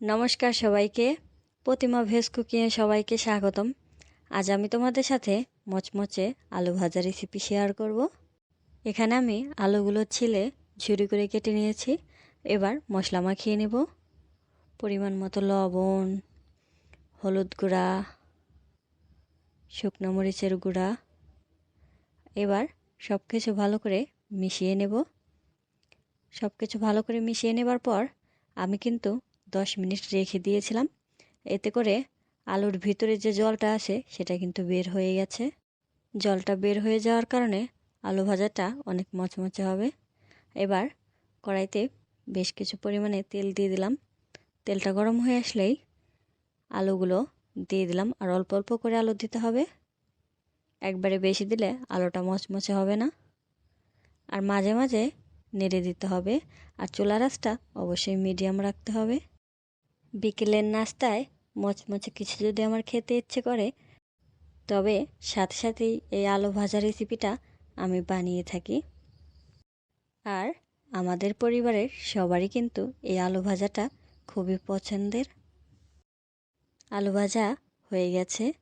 নমস্কার সবাইকে। প্রতিমা ভেজ কুকিংয়ে সবাইকে স্বাগতম। আজ আমি তোমাদের সাথে মচমচে আলু ভাজা রেসিপি শেয়ার করব। এখানে আমি আলুগুলো ছিলে ঝুরি করে কেটে নিয়েছি। এবার মশলা মাখিয়ে নেব। পরিমাণ মতো লবণ, হলুদ গুঁড়া, শুকনো মরিচের গুঁড়া। এবার সব কিছু ভালো করে মিশিয়ে নেব। সব কিছু ভালো করে মিশিয়ে নেবার পর আমি কিন্তু দশ মিনিট রেখে দিয়েছিলাম। এতে করে আলুর ভিতরে যে জলটা আছে সেটা কিন্তু বের হয়ে গেছে। জলটা বের হয়ে যাওয়ার কারণে আলু ভাজাটা অনেক মচমচে হবে। এবার কড়াইতে বেশ কিছু পরিমাণে তেল দিয়ে দিলাম। তেলটা গরম হয়ে আসলেই আলুগুলো দিয়ে দিলাম। আর অল্প অল্প করে আলু দিতে হবে। একবারে বেশি দিলে আলুটা মচমচে হবে না। আর মাঝে মাঝে নেড়ে দিতে হবে। আর চুলা রাসটা অবশ্যই মিডিয়াম রাখতে হবে। বিকেলের নাস্তায় মচমচে কিছু যদি আমার খেতে ইচ্ছে করে, তবে সাথে সাথেই এই আলু ভাজা রেসিপিটা আমি বানিয়ে থাকি। আর আমাদের পরিবারের সবারই কিন্তু এই আলু ভাজাটা খুবই পছন্দের। আলু ভাজা হয়ে গেছে।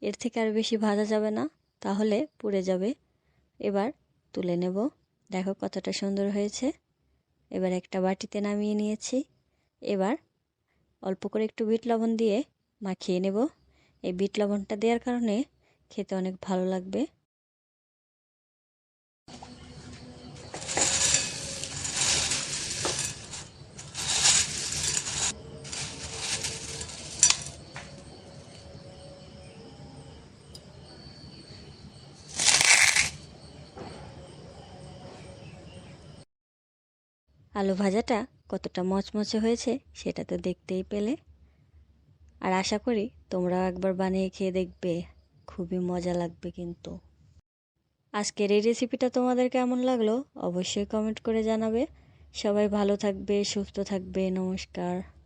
এর থেকে আর বেশি ভাজা যাবে না, তাহলে পুড়ে যাবে। এবার তুলে নেব। দেখো কতটা সুন্দর হয়েছে। এবার একটা বাটিতে নামিয়ে নিয়েছি। এবার অল্প করে একটু বিট লবণ দিয়ে মাখিয়ে নেব। এই বিট লবণটা দেওয়ার কারণে খেতে অনেক ভালো লাগবে। আলু ভাজাটা কতটা মচমচে হয়েছে সেটা তো দেখতেই পেলে। আর আশা করি তোমরাও একবার বানিয়ে খেয়ে দেখবে। খুবই মজা লাগবে কিন্তু। আজকের এই রেসিপিটা তোমাদের কেমন লাগল? অবশ্যই কমেন্ট করে জানাবে। সবাই ভালো থাকবে, সুস্থ থাকবে। নমস্কার।